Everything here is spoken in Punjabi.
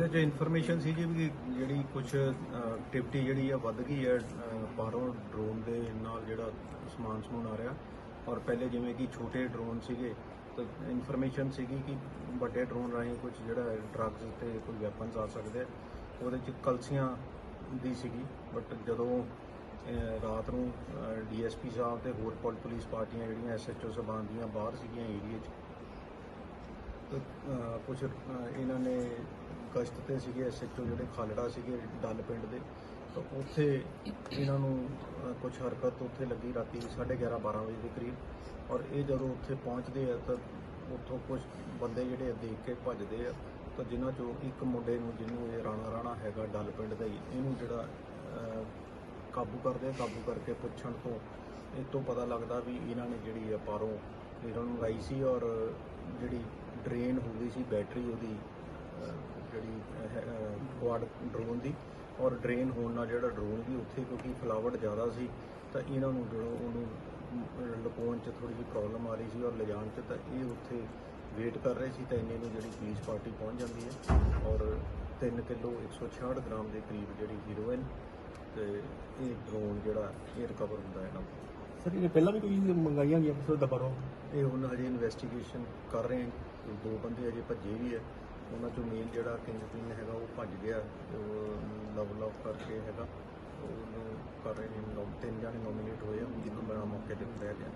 ਇਹਦੇ 'ਚ ਇਨਫੋਰਮੇਸ਼ਨ ਸੀ ਜੀ ਵੀ ਜਿਹੜੀ ਕੁਝ ਐਕਟੀਵਿਟੀ ਜਿਹੜੀ ਆ ਵੱਧ ਗਈ ਹੈ ਬਾਹਰੋਂ ਡਰੋਨ ਦੇ ਨਾਲ ਜਿਹੜਾ ਸਮਾਨ ਸਮੂਨ ਆ ਰਿਹਾ ਔਰ ਪਹਿਲੇ ਜਿਵੇਂ ਕਿ ਛੋਟੇ ਡਰੋਨ ਸੀਗੇ, ਤਾਂ ਇਨਫੋਰਮੇਸ਼ਨ ਸੀਗੀ ਕਿ ਵੱਡੇ ਡਰੋਨ ਰਾਹੀਂ ਕੁਝ ਜਿਹੜਾ ਡਰੱਗਸ ਤੇ ਕੋਈ ਵੈਪਨਸ ਆ ਸਕਦੇ ਆ। ਉਹਦੇ 'ਚ ਕਲਸੀਆਂ ਦੀ ਸੀਗੀ ਬਟ ਜਦੋਂ ਰਾਤ ਨੂੰ ਡੀਐਸਪੀ ਸਾਹਿਬ ਤੇ ਹੋਰ ਪੁਲ- ਪੁਲਿਸ ਪਾਰਟੀਆਂ ਜਿਹੜੀਆਂ ਐਸਐਚਓ ਸਬਾਨ ਦੀਆਂ ਬਾਹਰ ਸੀਗੀਆਂ ਏਰੀਆ 'ਚ ਕੁਝ ਇਹਨਾਂ ਨੇ ਗਸ਼ਤ ਤੇ ਸੀਗੇ ਐਸਐਚਓ ਜਿਹੜੇ ਖਾਲੜਾ ਸੀਗੇ ਡੱਲ ਪਿੰਡ ਦੇ, ਤਾਂ ਉੱਥੇ ਇਹਨਾਂ ਨੂੰ ਕੁਝ ਹਰਕਤ ਉੱਥੇ ਲੱਗੀ ਰਾਤੀ 11:30 12 ਵਜੇ ਦੇ ਕਰੀਬ। ਔਰ ਇਹ ਜਦੋਂ ਉੱਥੇ ਪਹੁੰਚਦੇ ਆ ਤਾਂ ਉੱਥੋਂ ਕੁਝ ਬੰਦੇ ਜਿਹੜੇ ਦੇਖ ਕੇ ਭੱਜਦੇ ਆ, ਤਾਂ ਜਿਨ੍ਹਾਂ ਚੋਂ ਇੱਕ ਮੁੰਡੇ ਨੂੰ ਜਿਹਨੂੰ ਇਹ ਰਾਣਾ ਰਾਣਾ ਹੈਗਾ ਡੱਲ ਪਿੰਡ ਦਾ ਹੀ, ਇਹਨੂੰ ਜਿਹੜਾ ਕਾਬੂ ਕਰਦੇ ਆ, ਕਾਬੂ ਕਰਕੇ ਪੁੱਛਣ ਤੋਂ ਇਹ ਤੋਂ ਪਤਾ ਲੱਗਦਾ ਵੀ ਇਹਨਾਂ ਨੇ ਜਿਹੜੀ ਆ ਪਾਰੋਂ ਇਹਨਾਂ ਨੂੰ ਲਾਈ ਸੀ ਔਰ ਜਿਹੜੀ ਡਰੇਨ ਸੀ ਬੈਟਰੀ ਉਹਦੀ ਅਹ, ਜਿਹੜੀ ਕੁਆਡ ਡਰੋਨ ਦੀ ਔਰ ਡਰੇਨ ਹੋਣ ਨਾਲ ਜਿਹੜਾ ਡਰੋਨ ਵੀ ਉੱਥੇ ਕਿਉਂਕਿ ਫਲਾਵਟ ਜ਼ਿਆਦਾ ਸੀ ਤਾਂ ਇਹਨਾਂ ਨੂੰ ਜਦੋਂ ਉਹਨੂੰ ਅਮ, ਲੁਕਾਉਣ 'ਚ ਥੋੜੀ ਜਿਹੀ ਪ੍ਰੋਬਲਮ ਆ ਰਹੀ ਸੀ ਔਰ ਲਿਜਾਣ 'ਚ ਤਾਂ ਇਹ ਉੱਥੇ ਵੇਟ ਕਰ ਰਹੇ ਸੀ ਤਾਂ ਇੰਨੇ ਨੂੰ ਜਿਹੜੀ ਪੁਲਿਸ ਪਾਰਟੀ ਪਹੁੰਚ ਜਾਂਦੀ ਹੈ ਔਰ 3 ਕਿਲੋ 166 ਗ੍ਰਾਮ ਦੇ ਕਰੀਬ ਜਿਹੜੀ ਹੀਰੋਇਨ ਤੇ ਇਹ ਡਰੋਨ ਜਿਹੜਾ ਇਹ ਰਿਕਵਰ ਹੁੰਦਾ ਹੈ ਇਹਨਾਂ ਕੋਲ। ਸਰ, ਇਹ ਪਹਿਲਾਂ ਵੀ ਕੋਈ ਮੰਗਾਈਆਂ ਗਈਆਂ ਕਿਸੇ ਦਬਾਰੋਂ ਇਹ ਹੁਣ ਹਜੇ ਇਨਵੈਸਟੀਗੇਸ਼ਨ ਕਰ ਰਹੇ ਹਨ ਦੋ ਬੰਦੇ ਹਜੇ ਭੱਜੇ ਵੀ ਹੈ ਉਹਨਾਂ ਚੋਂ ਮੇਨ ਜਿਹੜਾ ਕਿੰਗਪਿਨ ਹੈਗਾ, ਉਹ ਭੱਜ ਗਿਆ। ਲਵ ਲਵ ਕਰਕੇ ਹੈਗਾ। ਉਹਨੂੰ ਕਰ ਰਹੇ ਨੇ। ਤਿੰਨ ਜਾਣੇ ਨੋਮੀਨੇਟ ਹੋਏ ਆ। ਜਿਹਨੂੰ ਬੜਾ ਮੌਕੇ ਤੇ ਗਿਆ।